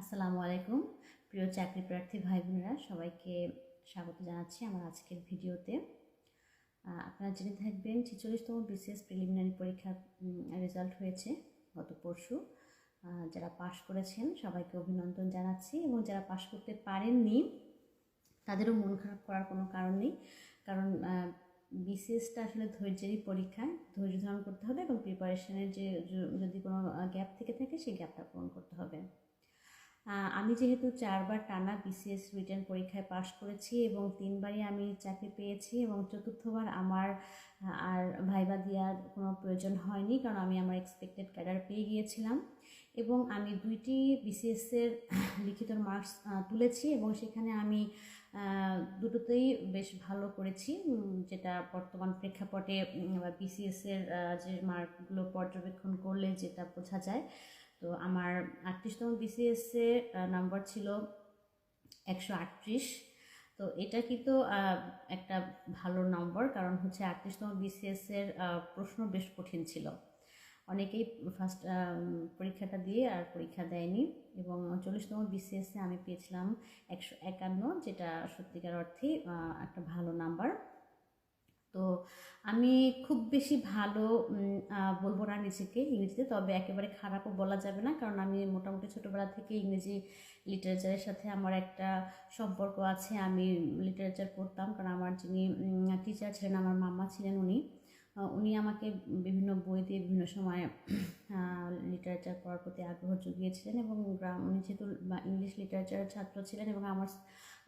আসসালামু আলাইকুম। প্রিয় চাকরি প্রার্থী ভাই বোনেরা সবাইকে স্বাগত জানাচ্ছি আমার আজকের ভিডিওতে। আপনারা জেনে থাকবেন, ছেচল্লিশতম বিসিএস প্রিলিমিনারি পরীক্ষার রেজাল্ট হয়েছে গত পরশু। যারা পাশ করেছেন, সবাইকে অভিনন্দন জানাচ্ছি এবং যারা পাশ করতে পারেননি, তাদেরও মন খারাপ করার কোনো কারণ নেই। কারণ বিসিএসটা আসলে ধৈর্যেরই পরীক্ষা। ধৈর্য ধারণ করতে হবে এবং প্রিপারেশনের যে যদি কোনো গ্যাপ থেকে থাকে, সেই গ্যাপটা পূরণ করতে হবে। আমি যেহেতু চারবার টানা বিসিএস রিটার্ন পরীক্ষায় পাশ করেছি এবং তিনবারই আমি চাকরি পেয়েছি এবং চতুর্থবার আমার আর ভাইবা দেওয়ার কোনো প্রয়োজন হয়নি কারণ আমি আমার এক্সপেক্টেড ক্যাডার পেয়ে গিয়েছিলাম এবং আমি দুইটি বিসিএসের লিখিত মার্কস তুলেছি এবং সেখানে আমি দুটোতেই বেশ ভালো করেছি যেটা বর্তমান প্রেক্ষাপটে বিসিএসের যে মার্কগুলো পর্যবেক্ষণ করলে যেটা বোঝা যায়। তো আমার আটত্রিশতম বিসিএসে নাম্বার ছিল একশো আটত্রিশ। তো এটা কিন্তু একটা ভালো নম্বর কারণ হচ্ছে আটত্রিশতম বিসিএসের প্রশ্ন বেশ কঠিন ছিল। অনেকেই ফার্স্ট পরীক্ষাটা দিয়ে আর পরীক্ষা দেয়নি এবং চল্লিশতম বিসিএসে আমি পেয়েছিলাম একশো একান্ন, যেটা সত্যিকার অর্থেই একটা ভালো নাম্বার তো আমি খুব বেশি ভালো বলব না নিজেকে ইংরেজিতে, তবে একেবারে খারাপও বলা যাবে না। কারণ আমি মোটামুটি ছোটোবেলা থেকে ইংরেজি লিটারেচারের সাথে আমার একটা সম্পর্ক আছে, আমি লিটারেচার পড়তাম। কারণ আমার যিনি টিচার ছিলেন, আমার মামা ছিলেন উনি উনি আমাকে বিভিন্ন বই দিয়ে বিভিন্ন সময় লিটারেচার পড়ার প্রতি আগ্রহ জুগিয়েছিলেন এবং গ্রাম, উনি যেহেতু ইংলিশ লিটারেচারের ছাত্র ছিলেন এবং আমার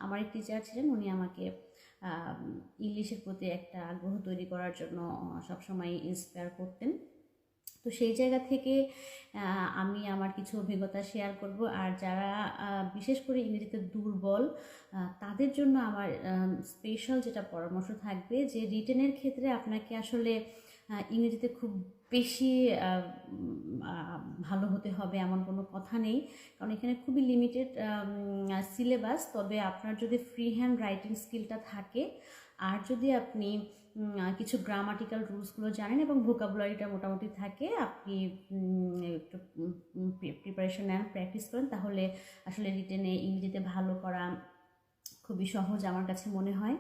আমার টিচার ছিলেন, উনি আমাকে ইংলিশের প্রতি একটা আগ্রহ তৈরি করার জন্য সবসময় ইন্সপায়ার করতেন। তো সেই জায়গা থেকে আমি আমার কিছু অভিজ্ঞতা শেয়ার করব। আর যারা বিশেষ করে ইংরেজিতে দুর্বল তাদের জন্য আমার স্পেশাল যেটা পরামর্শ থাকবে যে রিটেনের ক্ষেত্রে আপনাকে আসলে ইংরেজিতে খুব বেশি ভালো হতে হবে এমন কোনো কথা নেই। কারণ এখানে খুবই লিমিটেড সিলেবাস তবে আপনার যদি ফ্রি হ্যান্ড রাইটিং স্কিলটা থাকে, আর যদি আপনি কিছু গ্রামাটিক্যাল রুলসগুলো জানেন এবং ভোকাবুলারিটা মোটামুটি থাকে, আপনি একটু প্রিপারেশন নেন প্র্যাকটিস করেন, তাহলে আসলে রিটেনে ইংরেজিতে ভালো করা খুবই সহজ আমার কাছে মনে হয়।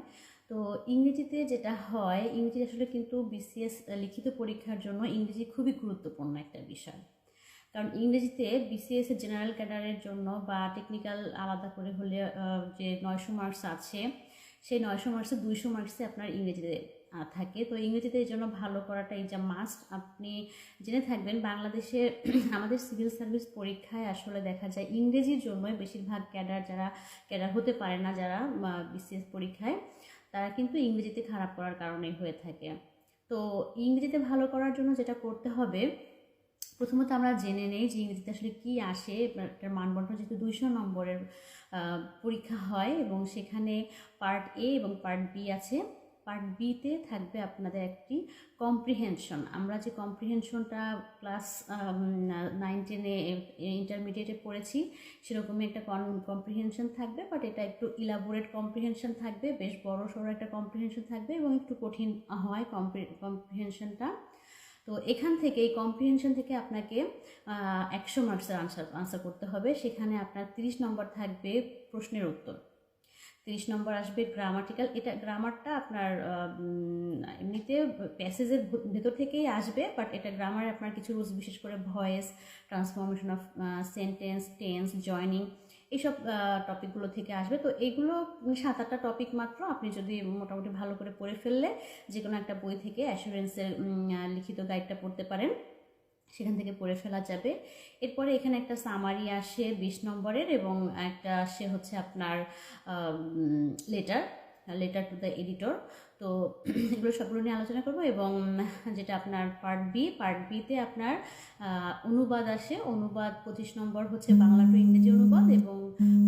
তো ইংরেজিতে যেটা হয়, ইংরেজি আসলে কিন্তু বিসিএস লিখিত পরীক্ষার জন্য ইংরেজি খুবই গুরুত্বপূর্ণ একটা বিষয়। কারণ ইংরেজিতে বিসিএস জেনারেল ক্যাডারের জন্য বা টেকনিক্যাল আলাদা করে হলে যে নয়শো মার্কস আছে, সেই নয়শো মার্কসে দুইশো মার্কসে আপনার ইংরেজিতে থাকে। তো ইংরেজিতে এই জন্য ভালো করাটা এই যে মাস্ট আপনি জেনে থাকবেন, বাংলাদেশে আমাদের সিভিল সার্ভিস পরীক্ষায় আসলে দেখা যায় ইংরেজির জন্যই বেশিরভাগ ক্যাডার যারা ক্যাডার হতে পারে না যারা বিসিএস পরীক্ষায়। তারা কিন্তু ইংরেজিতে খারাপ করার কারণে হয়ে থাকে। তো ইংরেজিতে ভালো করার জন্য যেটা করতে হবে, প্রথমত আমরা জেনে নেই যে ইংরেজিতে আসলে কী আসে। এটার মানবন্ধন যেহেতু দুইশো নম্বরের পরীক্ষা হয় এবং সেখানে পার্ট এ এবং পার্ট বি আছে। পার্ট বিতে থাকবে আপনাদের একটি কম্প্রিহেনশন আমরা যে কম্প্রিহেনশনটা ক্লাস নাইন টেনে ইন্টারমিডিয়েটে পড়েছি, সেরকমই একটা কম্প্রিহেনশন থাকবে বাট এটা একটু ইলাবোরেট কম্প্রিহেনশন থাকবে, বেশ বড় সড়ো একটা কম্প্রিহেনশন থাকবে এবং একটু কঠিন হয় কম্প্রিহেনশনটা তো এখান থেকে, এই কম্প্রিহেনশন থেকে আপনাকে একশো মার্কসের আনসার আনসার করতে হবে। সেখানে আপনার তিরিশ নম্বর থাকবে প্রশ্নের উত্তর। তিরিশ নম্বর আসবে গ্রামাটিক্যাল এটা গ্রামারটা আপনার এমনিতে প্যাসেজের ভেতর থেকেই আসবে বাট এটা গ্রামারে আপনার কিছু রুলস বিশেষ করে voice transformation of sentence tense joining এইসব টপিকগুলো থেকে আসবে। তো এগুলো সাত আটটা টপিক মাত্র, আপনি যদি মোটামুটি ভালো করে পড়ে ফেললে যে কোনো একটা বই থেকে অ্যাসুরেন্সের লিখিত গাইডটা পড়তে পারেন। সেখান থেকে পড়ে ফেলা যাবে। এরপরে এখানে একটা সামারি আসে বিশ নম্বরের এবং একটা আসে হচ্ছে আপনার letter letter to the editor তো এগুলো সবগুলো নিয়ে আলোচনা করব এবং যেটা আপনার পার্ট বি পার্ট বিতে আপনার অনুবাদ আসে। অনুবাদ পঁচিশ নম্বর হচ্ছে বাংলা টু ইংরেজি অনুবাদ এবং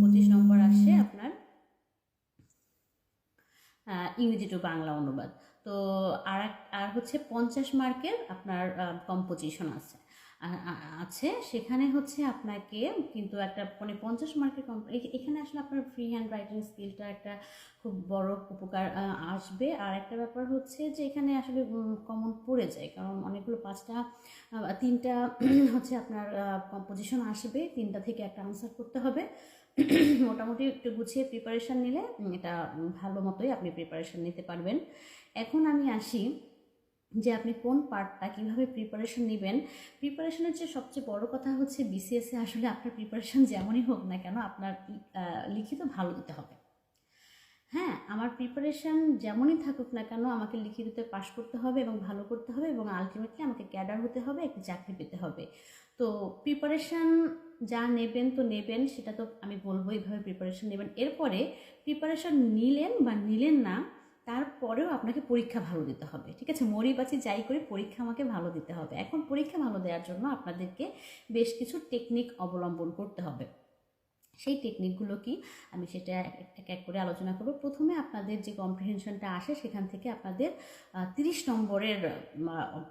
পঁচিশ নম্বর আসে আপনার ইংরেজি টু বাংলা অনুবাদ। তো আর আর হচ্ছে পঞ্চাশ মার্কের আপনার কম্পোজিশন আছে। আছে। সেখানে হচ্ছে আপনাকে কিন্তু একটা মানে পঞ্চাশ মার্কের এখানে আসলে আপনার ফ্রি হ্যান্ড রাইটিং স্কিলটা একটা খুব বড় উপকার আসবে। আর একটা ব্যাপার হচ্ছে যে এখানে আসলে কমন পড়ে যায়। কারণ অনেকগুলো পাঁচটা তিনটা হচ্ছে আপনার কম্পোজিশন আসবে। তিনটা থেকে একটা আনসার করতে হবে। মোটামুটি একটু গুছিয়ে প্রিপারেশান নিলে এটা ভালো মতোই আপনি প্রিপারেশান নিতে পারবেন। এখন আমি আসি যে আপনি কোন পার্টটা কীভাবে প্রিপারেশন নেবেন। প্রিপারেশনের যে সবচেয়ে বড় কথা হচ্ছে বিসিএসে আসলে আপনার প্রিপারেশন যেমনই হোক না কেন আপনার লিখিত ভালো দিতে হবে। হ্যাঁ আমার প্রিপারেশন যেমনই থাকুক না কেন আমাকে লিখিততে পাশ করতে হবে এবং ভালো করতে হবে এবং আলটিমেটলি আমাকে ক্যাডার হতে হবে, একটি চাকরি পেতে হবে। তো প্রিপারেশন যা নেবেন তো নেবেন, সেটা তো আমি বলব এইভাবে প্রিপারেশন নেবেন। এরপরে প্রিপারেশন নিলেন বা নিলেন না তারপরেও আপনাকে পরীক্ষা ভালো দিতে হবে, ঠিক আছে? মরি বাঁচি যাই করে, পরীক্ষা আমাকে ভালো দিতে হবে। এখন পরীক্ষা ভালো দেওয়ার জন্য আপনাদেরকে বেশ কিছু টেকনিক অবলম্বন করতে হবে। সেই টেকনিকগুলো কি? আমি সেটা এক এক করে আলোচনা করব। প্রথমে আপনাদের যে কম্প্রিহেনশনটা আসে, সেখান থেকে আপনাদের তিরিশ নম্বরের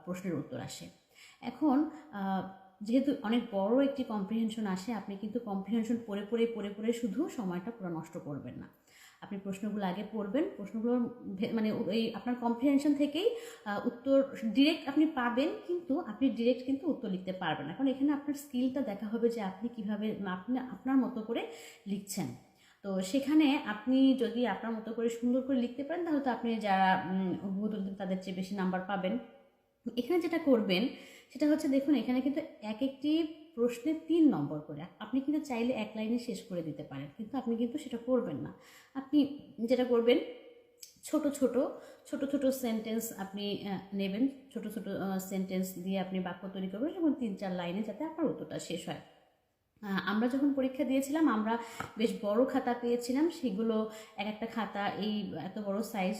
প্রশ্নের উত্তর আসে। এখন যেহেতু অনেক বড় একটি কম্প্রিহেনশন আসে, আপনি কিন্তু কম্প্রিহেনশন পড়ে পড়ে পড়ে পড়ে শুধু সময়টা পুরো নষ্ট করবেন না। আপনি প্রশ্নগুলো আগে পড়বেন। প্রশ্নগুলোর মানে এই আপনার কম্প্রিহেনশন থেকেই উত্তর ডিরেক্ট আপনি পাবেন, কিন্তু আপনি ডিরেক্ট কিন্তু উত্তর লিখতে পারবেন না। কারণ এখানে আপনার স্কিলটা দেখা হবে যে আপনি কীভাবে আপনি আপনার মতো করে লিখছেন। তো সেখানে আপনি যদি আপনার মতো করে সুন্দর করে লিখতে পারেন, তাহলে তো আপনি যারা উদ্বোধ তাদের চেয়ে বেশি নাম্বার পাবেন। এখানে যেটা করবেন, সেটা হচ্ছে দেখুন, এখানে কিন্তু এক একটি প্রশ্নে তিন নম্বর করে। আপনি কিন্তু চাইলে এক লাইনে শেষ করে দিতে পারেন, কিন্তু আপনি কিন্তু সেটা করবেন না। আপনি যেটা করবেন, ছোট ছোট ছোট ছোট সেন্টেন্স আপনি নেবেন। ছোট ছোট সেন্টেন্স দিয়ে আপনি বাক্য তৈরি করবেন যেমন তিন চার লাইনে যাতে আপনার উত্তরটা শেষ হয়। আমরা যখন পরীক্ষা দিয়েছিলাম, আমরা বেশ বড় খাতা পেয়েছিলাম। সেগুলো এক একটা খাতা এই এত বড় সাইজ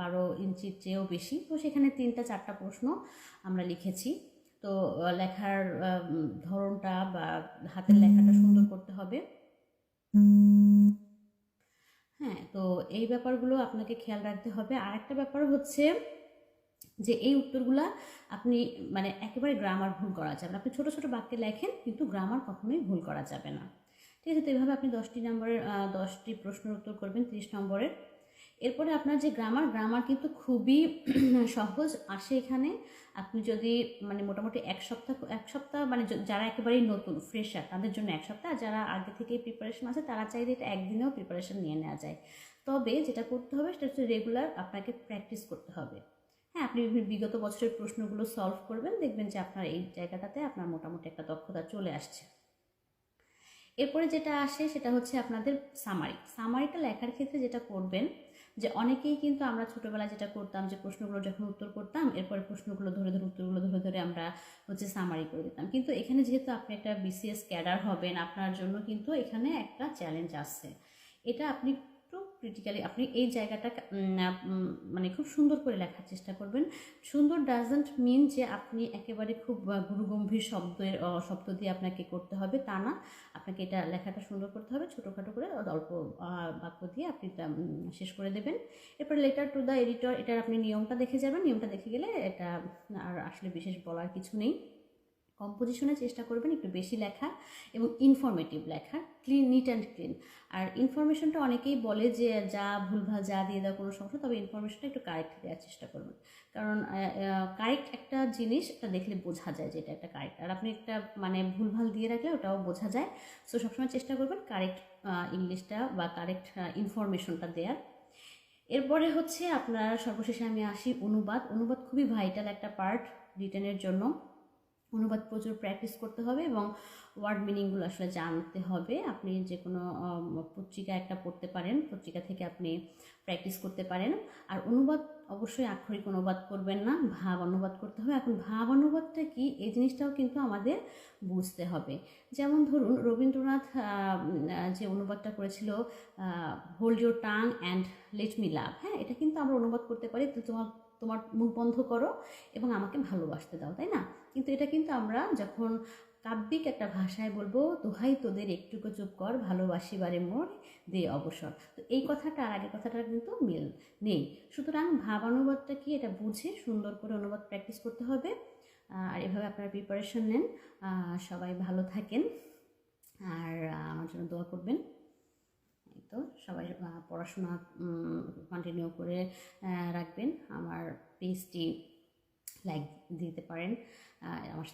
বারো ইঞ্চির চেয়েও বেশি। তো সেখানে তিনটা চারটা প্রশ্ন আমরা লিখেছি। তো লেখার ধরনটা বা হাতের লেখাটা সুন্দর করতে হবে। হ্যাঁ তো এই ব্যাপারগুলো আপনাকে খেয়াল রাখতে হবে। আর একটা ব্যাপার হচ্ছে যে এই উত্তরগুলা আপনি মানে একেবারে গ্রামার ভুল করা যাবে না। আপনি ছোটো ছোটো বাক্যে লেখেন কিন্তু গ্রামার কখনোই ভুল করা যাবে না। ঠিক আছে তো এইভাবে আপনি দশটি নম্বরের দশটি প্রশ্নের উত্তর করবেন তিরিশ নম্বরের। এরপরে আপনার যে গ্রামার গ্রামার কিন্তু খুবই সহজ আসে এখানে। আপনি যদি মানে মোটামুটি এক সপ্তাহ এক সপ্তাহ মানে যারা একেবারেই নতুন ফ্রেশার তাদের জন্য এক সপ্তাহ। যারা আগে থেকেই প্রিপারেশন আছে, তারা চাইলে এটা একদিনেও প্রিপারেশন নিয়ে নেওয়া যায়। তবে যেটা করতে হবে, সেটা হচ্ছে রেগুলার আপনাকে প্র্যাকটিস করতে হবে। হ্যাঁ আপনি বিগত বছরের প্রশ্নগুলো সলভ করবেন, দেখবেন যে আপনার এই জায়গাটাতে আপনার মোটামুটি একটা দক্ষতা চলে আসছে। এরপরে যেটা আসে সেটা হচ্ছে আপনাদের সামারি সামারিটা লেখার ক্ষেত্রে যেটা করবেন, যে অনেকেই কিন্তু আমরা ছোটোবেলায় যেটা করতাম, যে প্রশ্নগুলো যখন উত্তর করতাম, এরপরে প্রশ্নগুলো ধরে ধরে, উত্তরগুলো ধরে ধরে আমরা হচ্ছে সামারি করে দিতাম। কিন্তু এখানে যেহেতু আপনি একটা বিসিএস ক্যাডার হবেন, আপনার জন্য কিন্তু এখানে একটা চ্যালেঞ্জ আসছে। এটা আপনি ক্রিটিক্যালি আপনি এই জায়গাটা মানে খুব সুন্দর করে লেখার চেষ্টা করবেন। সুন্দর ডাজন্ট মিন যে আপনি একেবারে খুব গুরুগম্ভীর শব্দের শব্দ দিয়ে আপনাকে করতে হবে, তা না। আপনাকে এটা লেখাটা সুন্দর করতে হবে, ছোটোখাটো করে অল্প বাক্য দিয়ে আপনি এটা শেষ করে দেবেন। এরপরে লেটার টু দ্য এডিটর এটার আপনি নিয়মটা দেখে যাবেন। নিয়মটা দেখে গেলে এটা আর আসলে বিশেষ বলার কিছু নেই। কম্পোজিশনের চেষ্টা করবেন একটু বেশি লেখা এবং ইনফরমেটিভ লেখা ক্লিন নিট অ্যান্ড ক্লিন আর ইনফরমেশনটা অনেকেই বলে যে, যা ভুলভাল, যা দিয়ে দেওয়া কোনো সমস্যা তবে ইনফরমেশনটা একটু কারেক্ট দেওয়ার চেষ্টা করবেন। কারণ কারেক্ট একটা জিনিস, এটা দেখলে বোঝা যায় যে এটা একটা কারেক্ট আর আপনি একটা মানে ভুলভাল দিয়ে রাখলে ওটাও বোঝা যায়। সো সবসময় চেষ্টা করবেন কারেক্ট ইংলিশটা বা কারেক্ট ইনফরমেশনটা দেওয়ার। এরপরে হচ্ছে আপনার, সর্বশেষে আমি আসি অনুবাদ। অনুবাদ খুবই ভাইটাল একটা পার্ট রিটার্নের জন্য। অনুবাদ প্রচুর প্র্যাকটিস করতে হবে এবং ওয়ার্ড মিনিংগুলো আসলে জানতে হবে। আপনি যে কোনো পত্রিকা একটা পড়তে পারেন, পত্রিকা থেকে আপনি প্র্যাকটিস করতে পারেন। আর অনুবাদ অবশ্যই আক্ষরিক অনুবাদ করবেন না, ভাব অনুবাদ করতে হবে। এখন ভাব অনুবাদটা কি? এই জিনিসটাও কিন্তু আমাদের বুঝতে হবে। যেমন ধরুন, রবীন্দ্রনাথ যে অনুবাদটা করেছিল hold your tongue and let me love হ্যাঁ এটা কিন্তু আমরা অনুবাদ করতে পারি। তো তোমার তোমার মুখ বন্ধ করো এবং আমাকে ভালোবাসতে দাও, তাই না? কিন্তু এটা কিন্তু আমরা যখন কাব্যিক একটা ভাষায় বলব, দোহাই তোদের, একটুকু চুপ কর ভালোবাসিবারে মোর, দে অবসর। তো এই কথাটা আর আগের কথাটা কিন্তু মিল নেই। সুতরাং ভাবানুবাদটা কি এটা বুঝে সুন্দর করে অনুবাদ প্র্যাকটিস করতে হবে। আর এভাবে আপনারা প্রিপারেশন নেন। সবাই ভালো থাকেন। আর আমার জন্য দোয়া করবেন। তো সবাই পড়াশোনা কন্টিনিউ করে রাখবেন। আমার পেজটি লাইক দিতে পারেন। আমার